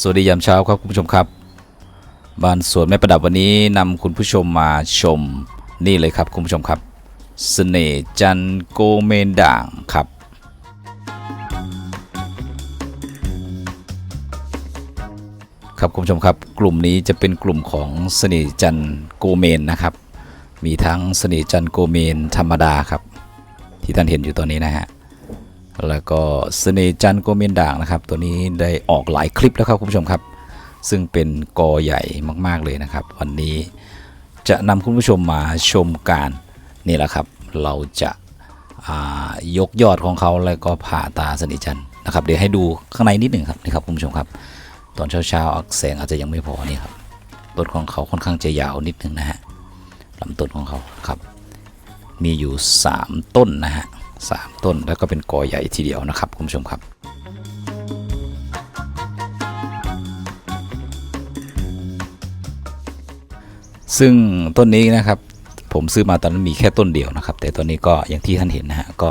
สวัสดียามเช้าครับคุณผู้ชมครับบ้านสวนแม่ประดับวันนี้นำคุณผู้ชมมาชมนี่เลยครับคุณผู้ชมครับเสน่ห์จันโกเมนด่างครับครับคุณผู้ชมครับกลุ่มนี้จะเป็นกลุ่มของเสน่ห์จันโกเมนนะครับ มีทั้งเสน่ห์จันโกเมนธรรมดาครับ ที่ท่านเห็นอยู่ตอนนี้นะฮะ แล้วก็เสน่จันโกเมนด่างนะครับ ตัวนี้ได้ออกหลายคลิปแล้วครับคุณผู้ชมครับ ซึ่งเป็นกอใหญ่มากๆเลยนะครับ วันนี้จะนำคุณผู้ชมมาชมการนี่แหละครับ เราจะายกยอดของเขาแล้วก็ผ่าตาเสน่จันนะครับ เดี๋ยวให้ดูข้างในนิดหนึ่งครับนี่ครับคุณผู้ชมครับ ตอนเช้าๆแสงอาจจะยังไม่พอนี่ครับต้นของเขาค่อนข้างจะยาวนิดหนึ่งนะฮะลำต้นของเขาครับ มีอยู่ 3 ต้นนะฮะ สามต้นแล้วก็เป็นกอใหญ่ทีเดียวนะครับคุณผู้ชมครับซึ่งต้นนี้นะครับผมซื้อมาตอนนั้นมีแค่ต้นเดียวนะครับ แต่ตอนนี้ก็อย่างที่ท่านเห็นนะฮะก็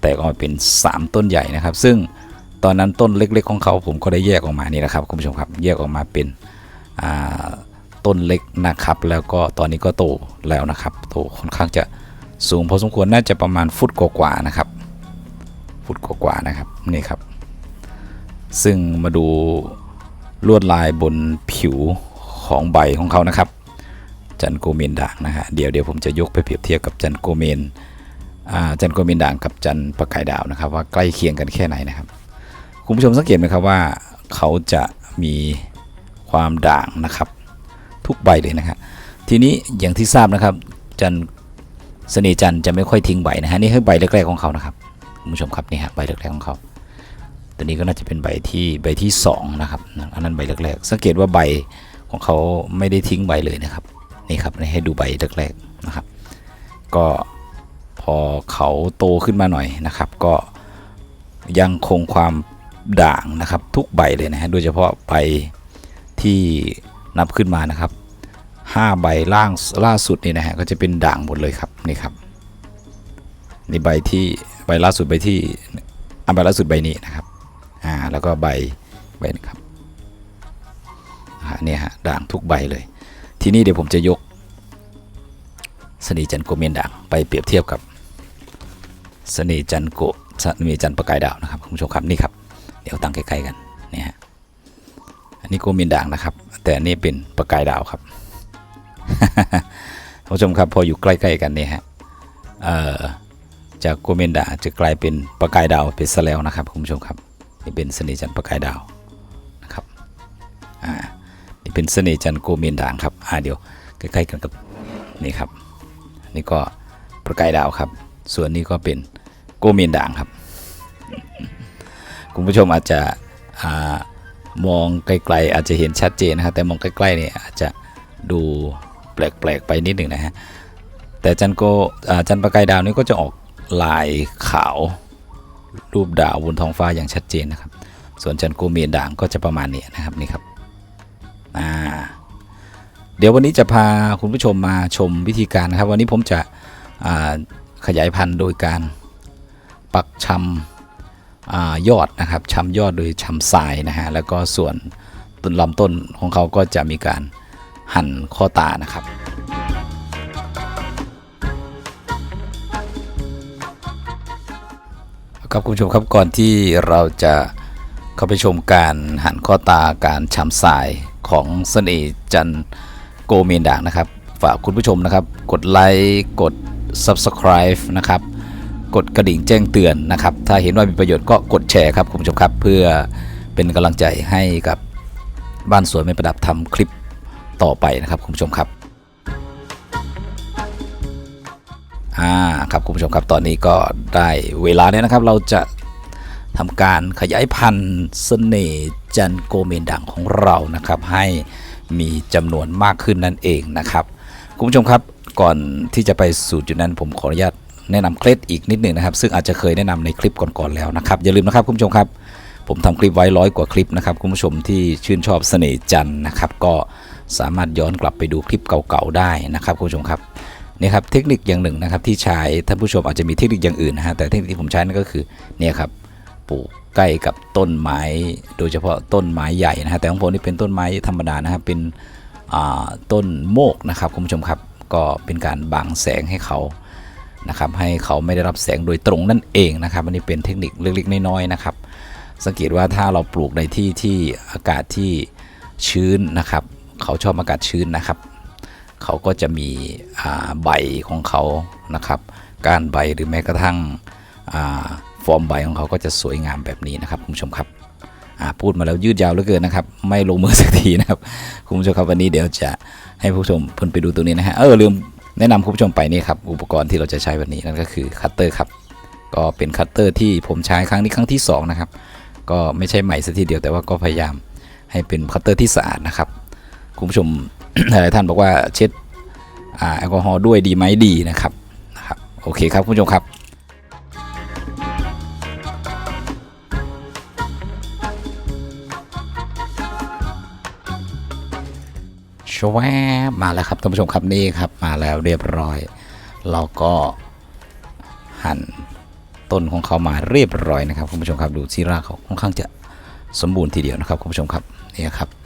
แตกออกมาเป็น 3 ต้นใหญ่นะครับ ซึ่งตอนนั้นต้นเล็ก ๆ ของเขาผมก็ได้แยกออกมานี่นะครับคุณผู้ชมครับแยกออกมาเป็นต้นเล็กนะครับ แล้วก็ตอนนี้ก็โตแล้วนะครับ โตค่อนข้างจะ สูงพอสมควรน่าจะประมาณฟุตกว่าๆนะครับ ฟุตกว่าๆนะครับนี่ครับ ซึ่งมาดูลวดลายบนผิวของใบของเขานะครับ จันโกเมนด่างนะฮะเดี๋ยวเดี๋ยวผมจะยกไปเปรียบเทียบกับจันโกเมนจันโกเมนด่างกับจันประกายดาวนะครับ ว่าใกล้เคียงกันแค่ไหนนะครับคุณผู้ชมสังเกตไหมครับว่าเขาจะมีความด่างนะครับ ทุกใบเลยนะครับทีนี้อย่างที่ทราบนะครับ จัน เสน่จันจะไม่ค่อยทิ้งใบนะฮะนี่คือใบแรกๆของเขานะครับคุณผู้ชมครับนี่ฮะใบแรกๆของเขาตัวนี้ก็น่าจะเป็นใบที่ใบที่สองนะครับอันนั้นใบแรกๆสังเกตว่าใบของเขาไม่ได้ทิ้งใบเลยนะครับนี่ครับให้ดูใบแรกๆนะครับ ก็พอเขาโตขึ้นมาหน่อยนะครับ ก็ยังคงความด่างนะครับ ทุกใบเลยนะฮะโดยเฉพาะใบที่นับขึ้นมานะครับ ห้าใบล่างล่าสุดนี่นะฮะก็จะเป็นด่างหมดเลยครับนี่ครับนี่ใบที่ใบล่าสุดใบที่อะใบล่าสุดใบนี้นะครับอ่าแล้วก็ใบใบนี้ครับอ่าเนี่ยฮะด่างทุกใบเลย ทีนี้เดี๋ยวผมจะยกสนีจันโกเมนด่างไปเปรียบเทียบกับสนีจันโกสนีจันประกายดาวนะครับคุณผู้ชมครับนี่ครับเดี๋ยวตั้งใกล้ๆกันเนี่ยฮะอันนี้โกเมนด่างนะครับ แต่อันนี้เป็นประกายดาวครับ ท่านผู้ชมครับพออยู่ใกล้ๆกันเนี่ยฮะจากโกเมนด่างจะกลายเป็นประกายดาวเป็นซะแล้วนะครับคุณผู้ชมครับนี่เป็นเสนีจันทร์ประกายดาวนะครับอ่านี่เป็นเสน่ห์จันทร์โกเมนด่างครับอ่าเดี๋ยวใกล้ๆกันกับนี่ครับนี่ก็ประกายดาวครับ ส่วนนี้ก็เป็นโกเมนด่างครับ คุณผู้ชมอาจจะอามองไกลๆอาจจะเห็นชัดเจนนะครับแต่มองใกล้ๆเนี่ยอาจจะดู แปลกๆไปนิดหนึ่งนะฮะ แต่จันโกจันประกายดาวนี่ก็จะออกลายขาวรูปดาวบนท้องฟ้าอย่างชัดเจนนะครับ ส่วนจันโกเมียนด่างก็จะประมาณนี้นะครับนี่ครับอ่าเดี๋ยววันนี้จะพาคุณผู้ชมมาชมวิธีการนะครับ วันนี้ผมจะขยายพันธุ์โดยการปักชำอยอดนะครับชำยอดโดยชำทรายนะฮะแล้วก็ส่วนต้นลำต้นของเขาก็จะมีการ หั่นข้อตานะครับครับคุณผู้ชมครับก่อนที่เราจะเข้าไปชมการหันข้อตาการชำสายของเสน่ห์จันโกเมนด่างนะครับ ฝากคุณผู้ชมนะครับ กดไลค์กด subscribe นะครับ กดกระดิ่งแจ้งเตือนนะครับ ถ้าเห็นว่ามีประโยชน์ก็กดแชร์ครับคุณผู้ชมครับ เพื่อเป็นกำลังใจให้กับบ้านสวนไม่ประดับทำคลิป ต่อไปนะครับคุณผู้ชมครับอ่าครับคุณผู้ชมครับตอนนี้ก็ได้เวลาแล้วนะครับ เราจะทำการขยายพันธุ์เสน่ห์จันโกเมนด่างของเรานะครับ ให้มีจำนวนมากขึ้นนั่นเองนะครับคุณผู้ชมครับก่อนที่จะไปสู่จุดนั้นผมขออนุญาตแนะนำเคล็ดอีกนิดหนึ่งนะครับ ซึ่งอาจจะเคยแนะนำในคลิปก่อนๆแล้วนะครับ อย่าลืมนะครับคุณผู้ชมครับ ผมทำคลิปไว้ร้อยกว่าคลิปนะครับ คุณผู้ชมที่ชื่นชอบเสน่ห์จันนะครับ ก็ สามารถย้อนกลับไปดูคลิปเก่าๆได้นะครับคุณผู้ชมครับนี่ครับเทคนิคอย่างหนึ่งนะครับที่ใช้ท่านผู้ชมอาจจะมีเทคนิคอย่างอื่นนะฮะแต่เทคนิคที่ผมใช้นั่นก็คือเนี่ยครับปลูกใกล้กับต้นไม้โดยเฉพาะต้นไม้ใหญ่นะฮะแต่ของผมนี่เป็นต้นไม้ธรรมดานะครับเป็นต้นโมกนะครับคุณผู้ชมครับก็เป็นการบังแสงให้เขานะครับให้เขาไม่ได้รับแสงโดยตรงนั่นเองนะครับอันนี้เป็นเทคนิคเล็กๆน้อยๆนะครับ สังเกตว่าถ้าเราปลูกในที่ที่อากาศที่ชื้นนะครับ เขาชอบอากาศชื้นนะครับ เขาก็จะมีใบของเขานะครับ กานใบหรือแม้กระทั่งอฟอร์มใบของเขาก็จะสวยงามแบบนี้นะครับคุณผู้ชมครับพูดมาแล้วยืดยาวเหลือเกินนะครับ ไม่ลงมือสักทีนะครับคุณผู้ชมครับวันนี้เดี๋ยวจะให้ผู้ชมเพิ่นไปดูตัวนี้นะฮะเออลืมแนะนำคุณผู้ชมไปนี่ครับอุปกรณ์ที่เราจะใช้วันนี้นั่นก็คือคัตเตอร์ครับก็เป็นคัตเตอร์ที่ผมใช้ครั้งนี้ครั้งที่สองนะครับก็ไม่ใช่ใหม่สักทีเดียวแต่ว่าก็พยายามให้เป็นคัตเตอร์ที่สะอาดนะครับ คุณผู้ชมหลายท่านบอกว่าเช็ดแอลกอฮอล์ด้วยดีไหมดีนะครับนะครับ โอเคครับคุณผู้ชมครับชวบมาแล้วครับท่านผู้ชมครับนี่ครับมาแล้วเรียบร้อย เราก็หั่นต้นของเขามาเรียบร้อยนะครับคุณผู้ชมครับดูที่รากเขาค่อนข้างจะสมบูรณ์ทีเดียวนะครับคุณผู้ชมครับนี่ครับ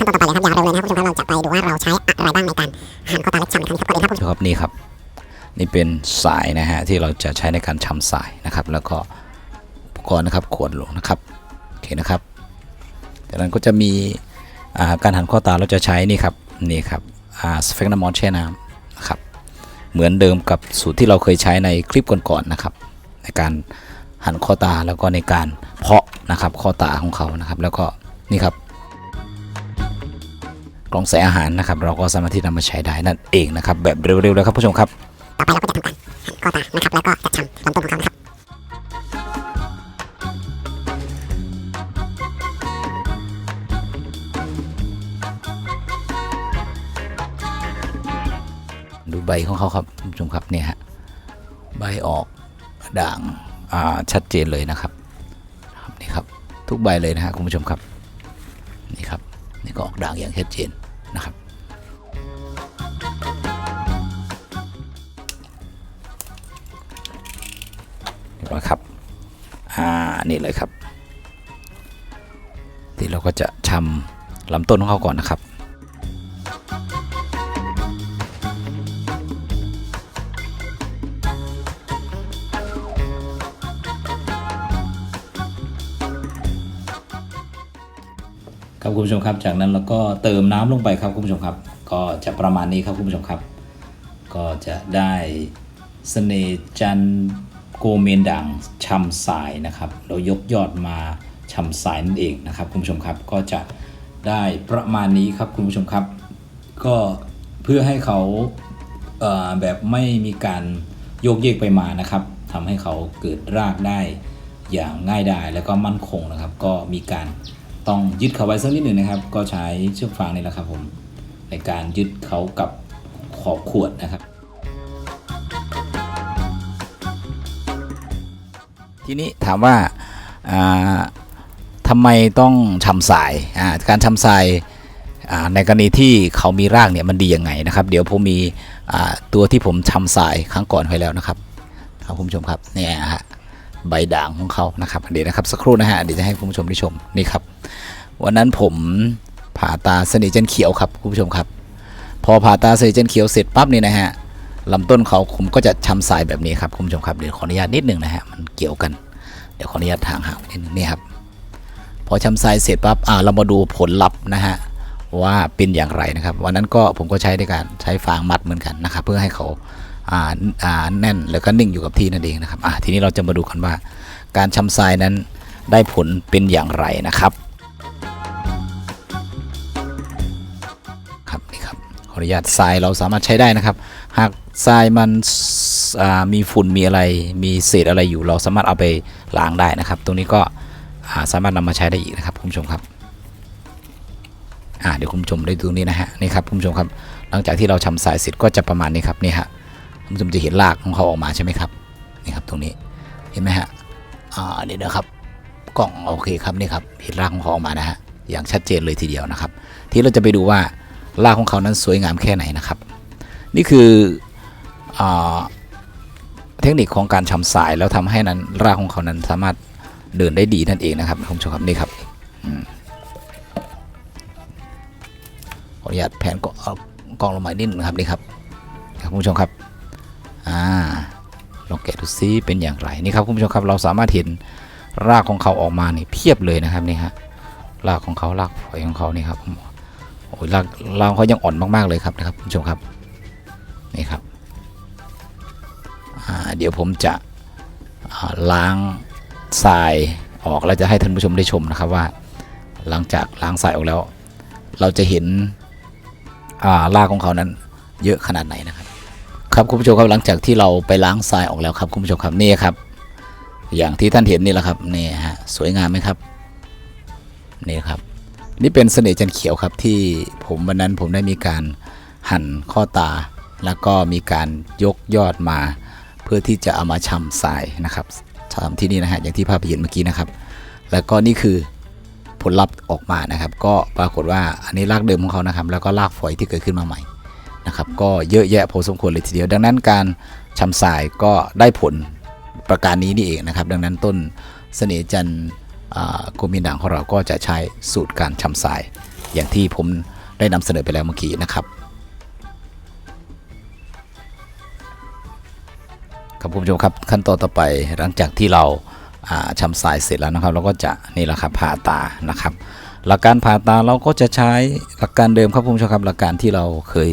ขั้นตอนต่อไปเลยครับอย่าเร็วเลยนะครับคุณผู้ชมครับเราจะไปดูว่าเราใช้อะไรบ้างในการหั่นข้าวตาเล็กชำในครั้งนี้ครับก่อนเลยครับครับนี่ครับ นี่เป็นสายนะฮะที่เราจะใช้ในการชำสายนะครับ แล้วก็อุปกรณ์นะครับขวดหลงนะครับโอเคนะครับจากนั้นก็จะมีาการหั่นข้อตาเราจะใช้นี่ครับนี่ครับสเฟกนามอนแช่น้ำนะครับเหมือนเดิมกับสูตรที่เราเคยใช้ในคลิปก่อนๆนะครับ ในการหั่นข้อตาแล้วก็ในการเพาะนะครับข้อตาของเขานะครับ แล้วก็นี่ครับ กล่องใส่อาหารนะครับ เราก็สามารถที่นำมาใช้ได้นั่นเองนะครับ แบบเร็วๆเลยครับผู้ชมครับ ต่อไปเราก็จะทำการหั่นข้าวตานะครับ แล้วก็จัดชำลำต้นของเขานะครับดูใบของเขาครับคุณผู้ชมครับเนี่ยฮะใบออกด่างอ่าชัดเจนเลยนะครับครับนี่ครับทุกใบเลยนะฮะคุณผู้ชมครับนี่ครับนี่ก็ออกด่างอย่างชัดเจน นะครับ เรียบร้อยครับ อ่า นี่เลยครับ ที่เราก็จะชำลำต้นของเขาก่อนนะครับ คุณผู้ชมครับ จากนั้นเราก็เติมน้ำลงไปครับคุณผู้ชมครับ ก็จะประมาณนี้ครับคุณผู้ชมครับ ก็จะได้เสน่จันโกเมนด่างชำสายนะครับ เรายกยอดมาชำสายนั่นเองนะครับคุณผู้ชมครับก็จะได้ประมาณนี้ครับคุณผู้ชมครับ ก็เพื่อให้เขาเแบบไม่มีการโยกเยกไปมานะครับทำให้เขาเกิดรากได้อย่างง่ายดายแล้วก็มั่นคงนะครับ ก็มีการ ต้องยึดเขาไว้สักนิดหนึ่งนะครับ ก็ใช้เชือกฟางนี่แหละครับผมในการยึดเขากับขอบขวดนะครับ ทีนี้ถามว่าทำไมต้องชำสายการชำสายในกรณีที่เขามีรากเนี่ยมันดียังไงนะครับ เดี๋ยวผมมีตัวที่ผมชำสายครั้งก่อนไว้แล้วนะครับครับคุณผู้ชมครับเนี่ยฮะ ใบด่างของเขานะครับเดี๋ยวนะครับสักครู่นะฮะเดี๋ยวจะให้คุณผู้ชมได้ชมนี่ครับ วันนั้นผมผ่าตาสนิทจันเขียวครับคุณผู้ชมครับ พอผ่าตาสนิทจันเขียวเสร็จปั๊บนี่นะฮะลำต้นเขาผมก็จะชำสายแบบนี้ครับคุณผู้ชมครับเดี๋ยวขออนุญาตนิดหนึ่งนะฮะมันเกี่ยวกัน เดี๋ยวขออนุญาตทางห่างนิดนึงนี่ครับพอชำทรายเสร็จปั๊บอ่าเรามาดูผลลัพธ์นะฮะว่าเป็นอย่างไรนะครับ วันนั้นก็ผมก็ใช้ในการใช้ฟางมัดเหมือนกันนะครับ เพื่อให้เขา แน่นแล้วก็นิ่งอยู่กับที่นั่นเองนะครับอ่าทีนี้เราจะมาดูกันว่า การชำทรายนั้นได้ผลเป็นอย่างไรนะครับครับนี่ครับขออนุญาตทรายเราสามารถใช้ได้นะครับ หากทรายมันอ่ามีฝุ่นมีอะไร มีเศษอะไรอยู่เราสามารถเอาไปล้างได้นะครับ ตรงนี้ก็อ่าสามารถนำมาใช้ได้อีกนะครับคุณผู้ชมครับอ่าเดี๋ยวคุณผู้ชมได้ดูนี้นะฮะนี่ครับคุณผู้ชมครับ หลังจากที่เราชำสายเสร็จก็จะประมาณนี้ครับนี่ฮะ คุณผู้ชมจะเห็นรากของเขาออกมาใช่ไหมครับนี่ครับตรงนี้เห็นไหมฮะอ่านี่นะครับกล่องโอเคครับนี่ครับเห็นรากของเขาออกมานะฮะอย่างชัดเจนเลยทีเดียวนะครับ ที่เราจะไปดูว่ารากของเขานั้นสวยงามแค่ไหนนะครับ นี่คืออเทคนิคของการชำสายแล้วทำให้นั้นรากของเขานั้นสามารถเดินได้ดีนั่นเองนะครับคุณผู้ชมครับนี่ครับขออนุญาตแผนก็เอกล้องลงมานิดนึงนะครับนี่ครับครับคุณผู้ชมครับ อ่าลองแกะดูซิเป็นอย่างไรนี่ครับคุณผู้ชมครับเราสามารถเห็นรากของเขาออกมาเนี่เพียบเลยนะครับนี่ฮะรากของเขารากฝอยของเขานี่ครับโอ้ยรากรากเขายังอ่อนมากๆเลยครับนะครับคุณผู้ชมครับนี่ครับเดี๋ยวผมจะล้างทรายออกแล้วจะให้ท่านผู้ชมได้ชมนะครับว่า หลังจากล้างทรายออกแล้ว เราจะเห็นรากของเขานั้นเยอะขนาดไหนนะครับ ครับคุณผู้ชมครับหลังจากที่เราไปล้างทรายออกแล้วครับคุณผู้ชมครับนี่ครับ อย่างที่ท่านเห็นนี่แหละครับนี่ฮะสวยงามไหมครับนี่ครับ นี่เป็นเสน่ห์จันเขียวครับที่ผมวันนั้นผมได้มีการหั่นข้อตา แล้วก็มีการยกยอดมา เพื่อที่จะเอามาชำทรายนะครับทำที่นี่นะฮะอย่างที่ภาพเห็นเมื่อกี้นะครับ แล้วก็นี่คือผลลัพธ์ออกมานะครับ ก็ปรากฏว่าอันนี้รากเดิมของเขานะครับ แล้วก็รากฝอยที่เกิดขึ้นมาใหม่ นะครับก็เยอะแยะพอสมควรเลยทีเดียว ดังนั้นการชำสายก็ได้ผลประการนี้นี่เองนะครับ ดังนั้นต้นเสน่ห์จันทร์อ่าโกมินด่างของเราก็จะใช้สูตรการชำสาย อย่างที่ผมได้นำเสนอไปแล้วเมื่อกี้นะครับครับคุณผู้ชมครับขั้นตอนต่อไปหลังจากที่เราอ่าชำสายเสร็จแล้วนะครับ เราก็จะนี่แหละครับผ่าตานะครับ หลักการผ่าตาเราก็จะใช้หลักการเดิมครับคุณผู้ชมครับ หลักการที่เราเคย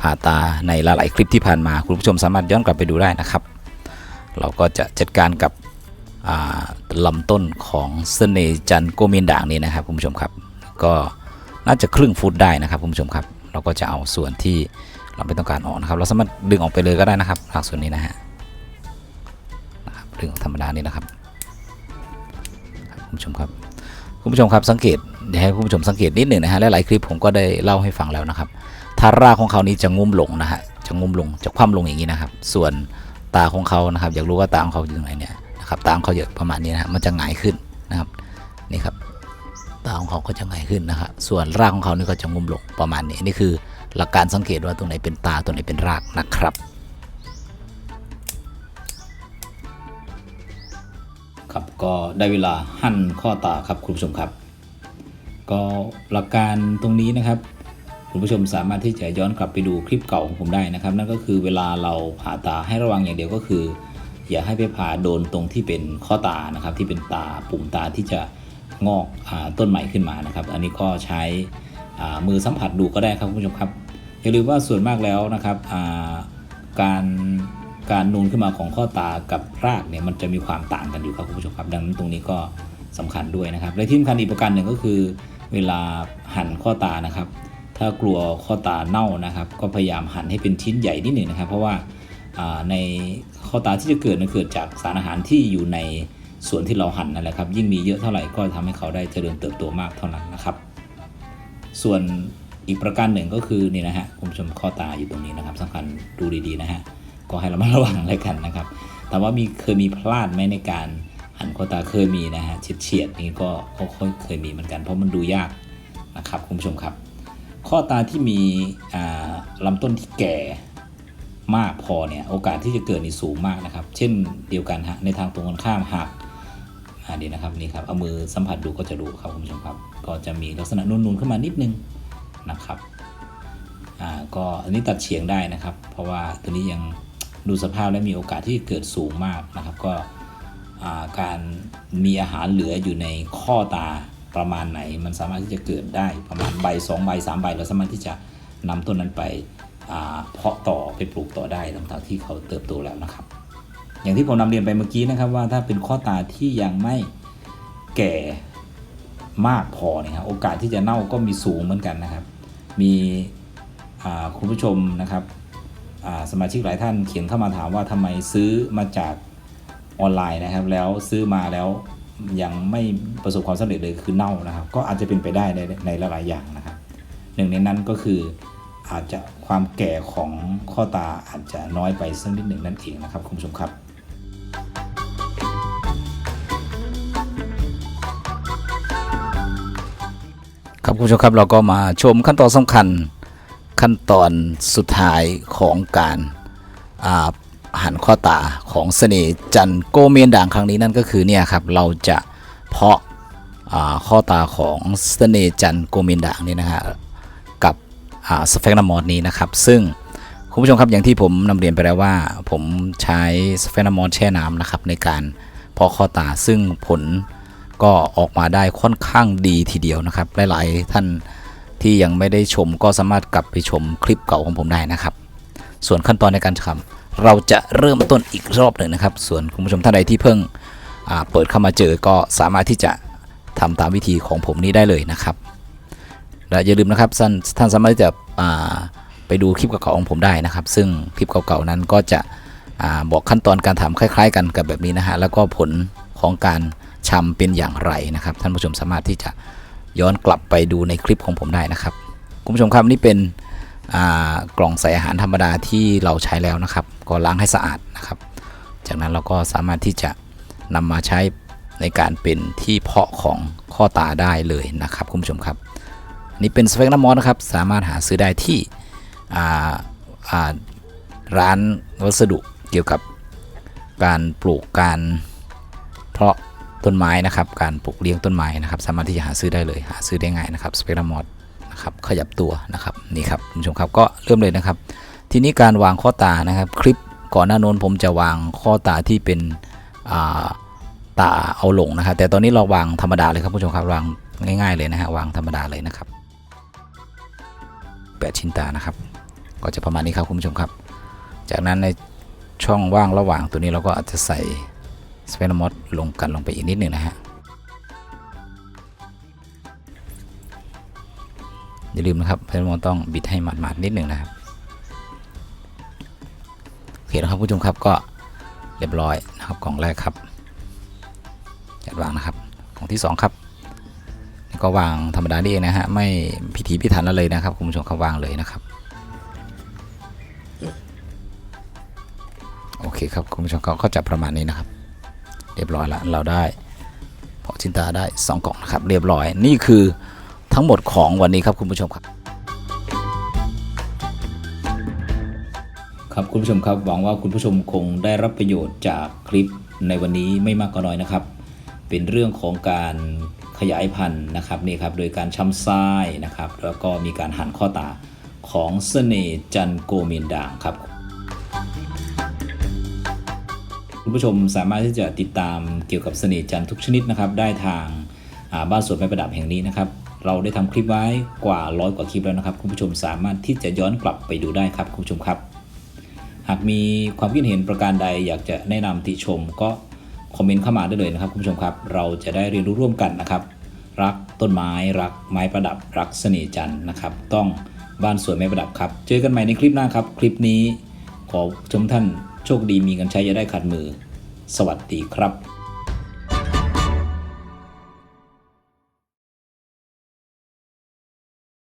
ผ่าตาในหลายๆคลิปที่ผ่านมา คุณผู้ชมสามารถย้อนกลับไปดูได้นะครับ เราก็จะจัดการกับลำต้นของเสน่จันโกเมนด่างนี้นะครับคุณผู้ชมครับก็น่าจะครึ่งฟุตได้นะครับคุณผู้ชมครับ เราก็จะเอาส่วนที่เราไม่ต้องการออกนะครับ เราสามารถดึงออกไปเลยก็ได้นะครับหากส่วนนี้นะฮะนะครับดึงออกธรรมดานี่นะครับคุณผู้ชมครับ คุณผู้ชมครับสังเกตเดี๋ยวให้คุณผู้ชมสังเกตนิดหนึ่งนะฮะและหลายคลิปผมก็ได้เล่าให้ฟังแล้วนะครับถ้ารากของเขานี้จะงุ้มลงนะฮะจะงุ้มลงจะคว่ำลงอย่างนี้นะครับ ส่วนตาของเขานะครับ อยากรู้ว่าตาของเขาอยู่ตรงไหนเนี่ยนะครับตาของเขาเยอะประมาณนี้นะฮะมันจะหงายขึ้นนะครับนี่ครับตาของเขาก็จะหงายขึ้นนะครับส่วนรากของเขานี่ก็จะงุ้มลงประมาณนี้นี่คือหลักการสังเกตว่าตรงไหนเป็นตาตรงไหนเป็นรากนะครับ ครับก็ได้เวลาหั่นข้อตาครับคุณผู้ชมครับ ก็หลักการตรงนี้นะครับคุณผู้ชมสามารถที่จะย้อนกลับไปดูคลิปเก่าของผมได้นะครับ นั่นก็คือเวลาเราผ่าตาให้ระวังอย่างเดียวก็คือ อย่าให้ไปผ่าโดนตรงที่เป็นข้อตานะครับ ที่เป็นตาปุ่มตาที่จะงอกอต้นใหม่ขึ้นมานะครับ อันนี้ก็ใช้มือสัมผัสดูก็ได้ครับคุณผู้ชมครับอย่าลืมว่าส่วนมากแล้วนะครับการ การนูนขึ้นมาของข้อตากับรากเนี่ยมันจะมีความต่างกันอยู่ครับคุณผู้ชมครับ ดังนั้นตรงนี้ก็สำคัญด้วยนะครับ และที่สำคัญอีกประการหนึ่งก็คือ เวลาหั่นข้อตานะครับ ถ้ากลัวข้อตาเน่านะครับ ก็พยายามหั่นให้เป็นชิ้นใหญ่นิดหนึ่งนะครับ เพราะว่าในข้อตาที่จะเกิดนั้นเกิดจากสารอาหารที่อยู่ในส่วนที่เราหั่นนั่นแหละครับ ยิ่งมีเยอะเท่าไหร่ก็ทำให้เขาได้เจริญเติบโตมากเท่านั้นนะครับ ส่วนอีกประการหนึ่งก็คือนี่นะฮะคุณผู้ชมข้อตาอยู่ตรงนี้นะครับสำคัญดูดีๆนะฮะ ก็ให้เรามาระวังอะไรกันนะครับ แต่ว่ามีเคยมีพลาดไหมในการหันข้อตาเคยมีนะฮะเฉียดๆนี่ก็ก็เคยมีเหมือนกัน เพราะมันดูยากนะครับคุณผู้ชมครับ ข้อตาที่มีลำต้นที่แก่มากพอเนี่ยโอกาสที่จะเกิดนี่สูงมากนะครับ เช่นเดียวกันฮะในทางตรงกันข้ามหากอ่าดีนะครับนี่ครับเอามือสัมผัสดูก็จะรู้ครับคุณผู้ชมครับ ก็จะมีลักษณะนูนๆขึ้นมานิดนึงนะครับอ่าก็อันนี้ตัดเฉียงได้นะครับ เพราะว่าตัวนี้ยัง ดูสภาพและมีโอกาสที่เกิดสูงมากนะครับ ก็าการมีอาหารเหลืออยู่ในข้อตาประมาณไหน มันสามารถที่จะเกิดได้ประมาณใบสองใบสามใบเราสามารถที่จะนำต้นนั้นไปเพาะต่อไปปลูกต่อได้หลังจากที่เขาเติบโตแล้วนะครับ อย่างที่ผมนำเรียนไปเมื่อกี้นะครับว่าถ้าเป็นข้อตาที่ยังไม่แก่มากพอเนี่ยครับโอกาสที่จะเน่าก็มีสูงเหมือนกันนะครับ มีคุณผู้ชมนะครับ สมาชิกหลายท่านเขียนเข้ามาถามว่าทำไมซื้อมาจากออนไลน์นะครับ แล้วซื้อมาแล้วยังไม่ประสบความสำเร็จเลยคือเน่านะครับ ก็อาจจะเป็นไปได้ในในหลายๆอย่างนะครับ หนึ่งในนั้นก็คืออาจจะความแก่ของข้อตาอาจจะน้อยไปสักนิดหนึ่งนั่นเองนะครับคุณผู้ชมครับครับคุณผู้ชมครับเราก็มาชมขั้นตอนสำคัญ ขั้นตอนสุดท้ายของการาหันข้อตาของเสน่ห์จันโกเมนด่างครั้งนี้นั่นก็คือเนี่ยครับเราจะเพาะาข้อตาของสเนจันโกเมินด่างนี่นะฮะกับสเฟกนามอดนี้นะครับ ซึ่งคุณผู้ชมครับอย่างที่ผมนำเรียนไปแล้วว่า ผมใช้สเฟกนามอดแช่น้ำนะครับในการเพาะข้อตาซึ่งผลก็ออกมาได้ค่อนข้างดีทีเดียวนะครับ หลาย ๆ ท่าน ที่ยังไม่ได้ชมก็สามารถกลับไปชมคลิปเก่าของผมได้นะครับ ส่วนขั้นตอนในการทำเราจะเริ่มต้นอีกรอบหนึ่งนะครับ ส่วนคุณผู้ชมท่านใดที่เพิ่งเปิดเข้ามาเจอก็สามารถที่จะทำตามวิธีของผมนี้ได้เลยนะครับและอย่าลืมนะครับท่านท่านสามารถที่จะไปดูคลิปเก่าๆของผมได้นะครับ ซึ่งคลิปเก่าๆนั้นก็จะอบอกขั้นตอนการทำคล้าย ๆ กันกับแบบนี้นะฮะแล้วก็ผลของการชำเป็นอย่างไรนะครับ ท่านผู้ชมสามารถที่จะ ย้อนกลับไปดูในคลิปของผมได้นะครับ คุณผู้ชมครับนี่เป็นกล่องใส่อาหารธรรมดาที่เราใช้แล้วนะครับ ก็ล้างให้สะอาดนะครับ จากนั้นเราก็สามารถที่จะนำมาใช้ในการเป็นที่เพาะของข้อตาได้เลยนะครับ คุณผู้ชมครับนนี้เป็นสเปกน้ำมอสนะครับ สามารถหาซื้อได้ที่ร้านวัสดุเกี่ยวกับการปลูกการเพาะ ต้นไม้นะครับ การปลูกเลี้ยงต้นไม้นะครับ สามารถที่จะหาซื้อได้เลยหาซื้อได้ง่ายนะครับสเปกน้ำมอสนะครับขยับตัวนะครับนี่ครับคุณผู้ชมครับก็เริ่มเลยนะครับ ทีนี้การวางข้อตานะครับ คลิปก่อนหน้าโน้นผมจะวางข้อตาที่เป็นาตาเอาหลงนะครับ แต่ตอนนี้เราวางธรรมดาเลยครับคุณผู้ชมครับวางง่าย ๆเลยนะฮะวางธรรมดาเลยนะครับแปดชิ้นตานะครับ ก็จะประมาณนี้ครับคุณผู้ชมครับ จากนั้นในช่องว่างระหว่างตัวนี้เราก็อาจจะใส่ สเปนมอสลงกันลงไปอีกนิดหนึ่งนะฮะ อย่าลืมนะครับเพนมอนต้องบิดให้หมาดๆนิดหนึ่งนะครับ โอเคนะครับผู้ชมครับก็เรียบร้อยนะครับกล่องแรกครับ จัดวางนะครับกล่องที่สองครับก็วางธรรมดานี่เองนะฮะไม่พิถีพิถันอะไรนะครับคุณผู้ชมครับวางเลยนะครับโอเคครับคุณผู้ชมครับก็จประมาณนี้นะครับ รียบร้อยล้วเราได้พอชินตาได้สองกล่องนะครับเรียบร้อย นี่คือทั้งหมดของวันนี้ครับคุณผู้ชมครับ ครับคุณผู้ชมครับหวังว่าคุณผู้ชมคงได้รับประโยชน์จากคลิปในวันนี้ไม่มากก็น้อยนะครับ เป็นเรื่องของการขยายพันธุ์นะครับนี่ครับโดยการช้ำทรายนะครับ แล้วก็มีการหั่นข้อตาของเสน่จันโกเมนด่างครับ คุณผู้ชมสามารถที่จะติดตามเกี่ยวกับเสน่ห์จันทร์ทุกชนิดนะครับ ได้ทางาบ้านสวนไม้ประดับแห่งนี้นะครับ เราได้ทำคลิปไว้กว่าร้อยกว่าคลิปแล้วนะครับ คุณผู้ชมสามารถที่จะย้อนกลับไปดูได้ครับคุณผู้ชมครับ หากมีความคิดเห็นประการใดอยากจะแนะนำติชมก็คอมเมนต์เข้ามาได้เลยนะครับคุณผู้ชมครับ เราจะได้เรียนรู้ร่วมกันนะครับ รักต้นไม้รักไม้ประดับ รักเสน่ห์จันทร์นะครับ ต้องบ้านสวนไม้ประดับครับ เจอกันใหม่ในคลิปหน้าครับ คลิปนี้ขอชมท่าน โชคดีมีเงินใช้จะได้ขาดมือ สวัสดีครับ